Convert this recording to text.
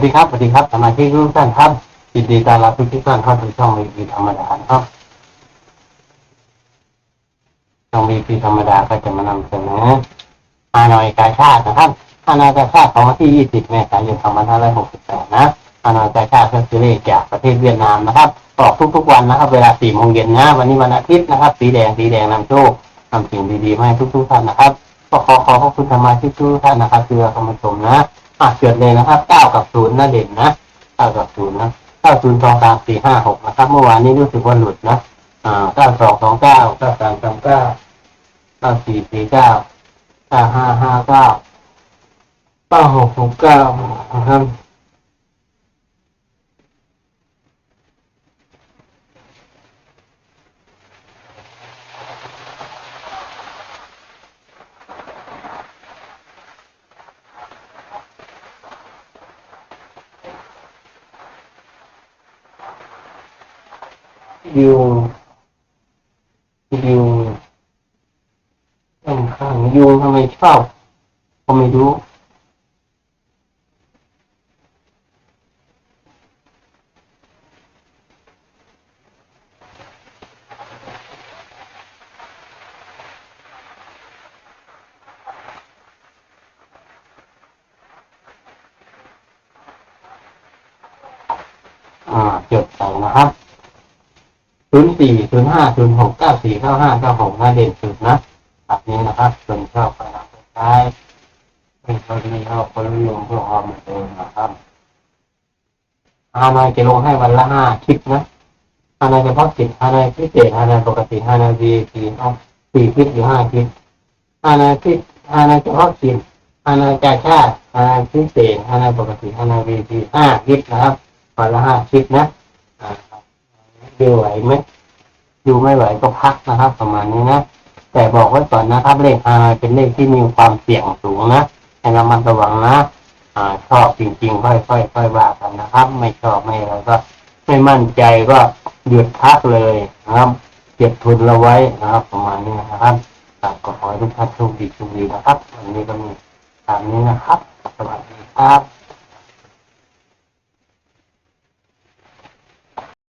วัสดีครับสวัสดีครับสมาชิกทุกท่านครับยินดีต้อนรับทุกท่านเข้าสู่ช่องวีพีธรรมดาครับช่องวีพีธรรมดาก็จะมานำเสนอฮานอยกาชาตินะครับฮานอยกาชาติของวันที่ 20 เมษายน 2568 นะฮานอยกาชาติก็คือเลขจากประเทศเวียดนามนะครับออกทุกๆวันนะครับ เวลา 4 โมงเย็นนะ วันนี้วันอาทิตย์นะครับ สีแดงสีแดงนำโชคทำสิ่งดีๆมาให้ทุกๆท่านนะครับก็ขอขอขอบคุณธรรมาที่ทุกท่านนะครับที่เข้ามาชมนะ อะเกิดเลยนะครับเก้ากับศูนย์นะเด่นนะเก้ากับศูนย์นะเก้าศูนย์สองสามสี่ห้าหกนะครับ เมื่อวานนี้รู้สึกว่าหลุดนะอ่าเก้าสองสองเก้าเก้าสามสามเก้าเก้าสี่สี่เก้าเก้าห้าห้าเก้าเก้าหกหกเก้านะครับ ยูยูข้างข้างยูทำไมชอบก็ไม่รู้อ่าจดใส่นะครับ ศูนย์สี่ศูนย์ห้าศูนย์หกเก้าสี่เก้าห้าเก้าหกหน้าเด่นสุดนะแบบนี้นะครับส่วนชอบไปรับไปใช้เป็นคนที่ชอบคนนิยมเพื่อความเหมือนเดิมนะครับฮานอยจะลงให้วันละห้าคลิปนะฮานอยเฉพาะกิจฮานอยพิเศษฮานอยปกติฮานอยวีพีเอาสี่คลิปหรือห้าคลิปฮานอยพิฮานอยเฉพาะกิจฮานอยกาชาติฮานอยพิเศษฮานอยปกติฮานอยวีพีห้าคลิปนะครับวันละห้าคลิปนะอ่า คไหวไหมดูไม่ไหวก็พักนะครับ ประมาณนี้นะแต่บอกไว้ก่อนนะครับเลขฮายเป็นเลขที่มีความเสี่ยงสูงนะให้ระมัดระวังนะอ่าชอบจริงๆ ค่อยๆค่อยว่ากันนะครับ ไม่ชอบไม่อะไรก็ ไม่มั่นใจก็หยุดพักเลยนะครับเก็บทุนเราไว้นะครับ ประมาณนี้นะครับครับก็ขอให้ทุกท่านโชคดีโชคดีนะครับ วันนี้ก็มีตามนี้นะครับ สวัสดีครับ